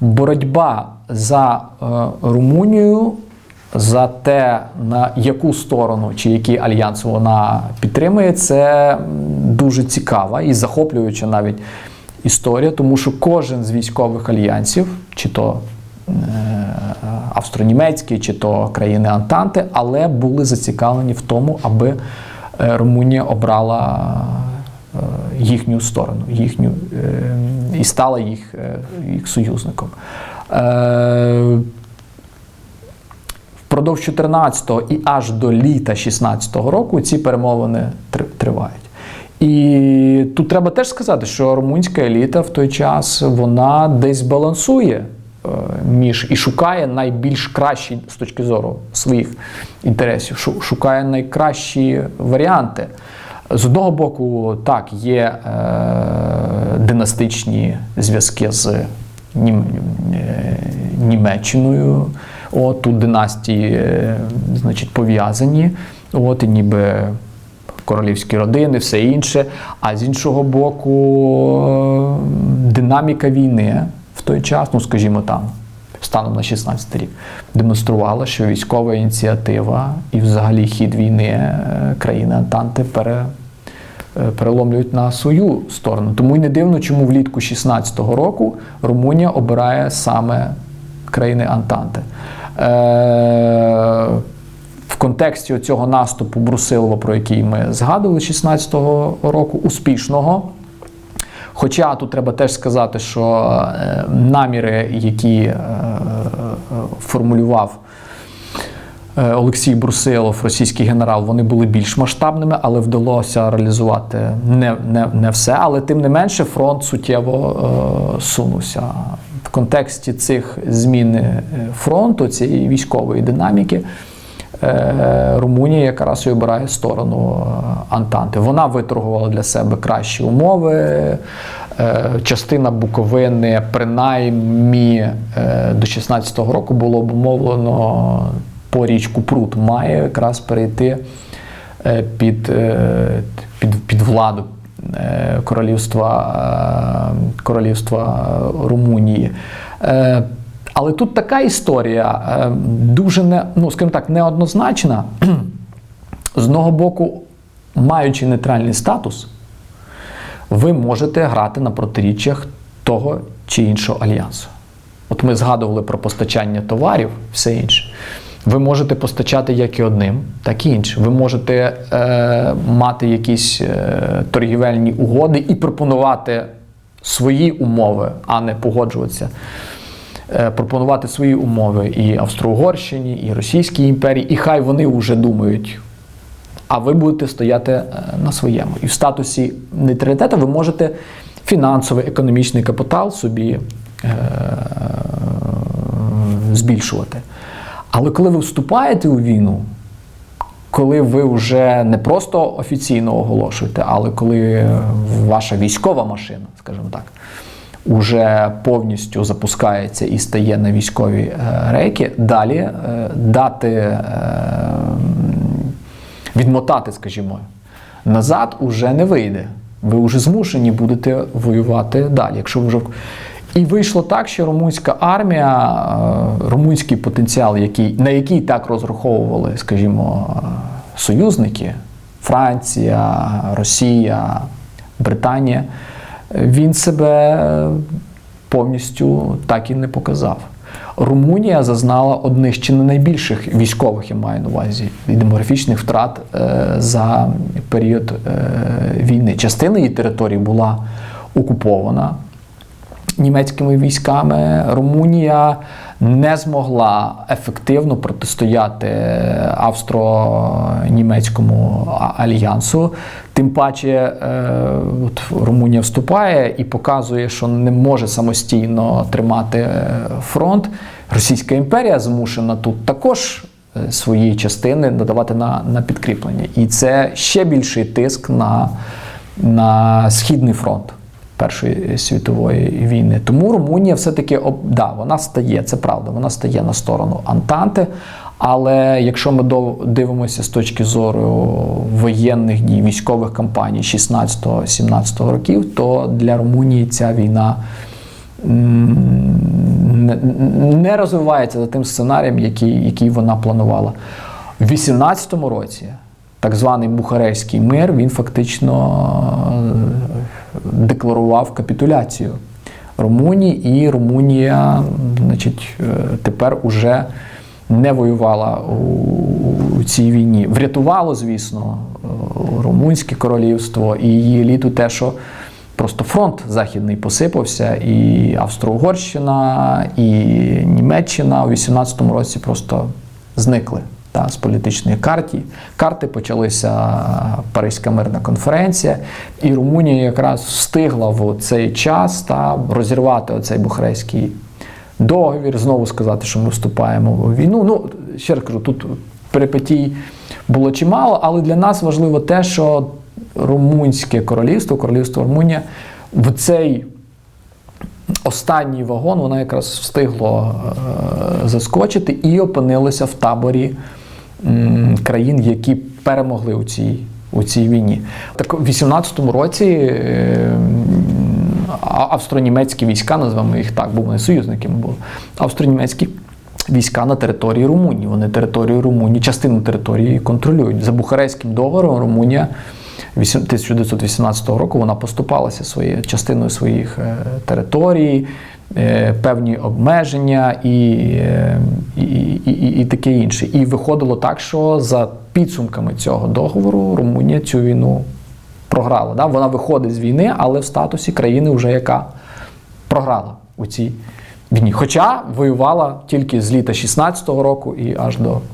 боротьба за е, Румунію, за те, на яку сторону чи який альянс вона підтримує, це дуже цікава і захоплююча навіть історія, тому що кожен з військових альянсів, чи то е, австро-німецькі, чи то країни Антанти, але були зацікавлені в тому, аби е, Румунія обрала їхню сторону, їхню і стала їх, е, їх союзником. Е, Впродовж 14-го і аж до літа 16-го року ці перемовини тривають. І тут треба теж сказати, що румунська еліта в той час вона десь балансує е, між і шукає найбільш кращі з точки зору своїх інтересів, шукає найкращі варіанти. З одного боку, так, є династичні зв'язки з е, Німеччиною. От, тут династії е, значить, пов'язані, от, і ніби королівські родини, все інше. А з іншого боку, е, динаміка війни в той час, ну скажімо там, станом на 16 рік, демонструвала, що військова ініціатива і взагалі хід війни країни Антанти пере, переломлюють на свою сторону. Тому й не дивно, чому влітку 16-го року Румунія обирає саме країни Антанти. Е, в контексті цього наступу Брусилова, про який ми згадували 16-го року, успішного. Хоча тут треба теж сказати, що е, наміри, які е, формулював е, Олексій Брусилов, російський генерал, вони були більш масштабними, але вдалося реалізувати не, не, не все. Але тим не менше фронт суттєво е, сунувся. В контексті цих змін е, фронту, цієї військової динаміки, е, Румунія якраз і обирає сторону е, Антанти. Вона виторгувала для себе кращі умови. Е, Частина Буковини, принаймні е, до 16-го року було обумовлено по річку Прут, має якраз перейти е, під, е, під, під владу е, королівства, королівства Румунії. Але тут така історія дуже не, ну, скажімо так, неоднозначна. З одного боку, маючи нейтральний статус, ви можете грати на протиріччях того чи іншого альянсу. От ми згадували про постачання товарів, все інше. Ви можете постачати як і одним, так і іншим. Ви можете е, мати якісь е, торгівельні угоди і пропонувати свої умови, а не погоджуватися. Е, пропонувати свої умови і Австро-Угорщині, і Російській імперії, і хай вони вже думають, а ви будете стояти е, на своєму. І в статусі нейтралітету ви можете фінансовий, економічний капітал собі е, збільшувати. Але коли ви вступаєте у війну, коли ви вже не просто офіційно оголошуєте, але коли ваша військова машина, скажімо так, уже повністю запускається і стає на військові е, рейки, далі е, дати е, відмотати, скажімо, назад уже не вийде. Ви вже змушені будете воювати далі. Якщо ви вже і вийшло так, що румунська армія, е, румунський потенціал, який, на який так розраховували, скажімо, е, союзники Франція, Росія, Британія, він себе повністю так і не показав. Румунія зазнала одних чи не найбільших військових, я маю на увазі, і демографічних втрат е, за період війни. Частина її території була окупована німецькими військами. Румунія не змогла ефективно протистояти австро-німецькому альянсу. Тим паче е, от Румунія вступає і показує, що не може самостійно тримати е, фронт. Російська імперія змушена тут також е, свої частини надавати на, на підкріплення. І це ще більший тиск на, на східний фронт. Першої світової війни. Тому Румунія все-таки да, вона стає, це правда, вона стає на сторону Антанти. Але якщо ми дивимося з точки зору воєнних дій, військових кампаній 16-17 років, то для Румунії ця війна не розвивається за тим сценарієм, який, який вона планувала. У 18-му році так званий Бухарельський мир він фактично е, декларував капітуляцію Румунії, і Румунія, значить, е, тепер уже не воювала у, у цій війні. Врятувало, звісно, е, Румунське королівство і її еліту те, що просто фронт західний посипався, і Австро-Угорщина, і Німеччина у 18-му році просто зникли та, з політичної карті. карти. Почалася Паризька мирна конференція, і Румунія якраз встигла в цей час та, розірвати оцей бухарейський договір, знову сказати, що ми вступаємо в війну. Ну, ще раз кажу, тут перипетій було чимало, але для нас важливо те, що Румунське королівство, королівство Румунія, в цей останній вагон воно якраз встигло е, заскочити і опинилося в таборі країн, які перемогли у цій, у цій війні. Так у 18-му році австро-німецькі війська, називаємо їх так, бо вони союзниками були. Австро-німецькі війська на території Румунії. Вони територію Румунії, частину території контролюють. За Бухарестським договором Румунія 8 1918 року вона поступалася своєю частиною своїх е, територій, е, певні обмеження і, е, і, і, і, і таке інше. І виходило так, що за підсумками цього договору Румунія цю війну програла. Да? Вона виходить з війни, але в статусі країни, вже яка програла у цій війні. Хоча воювала тільки з літа 16-го року і аж до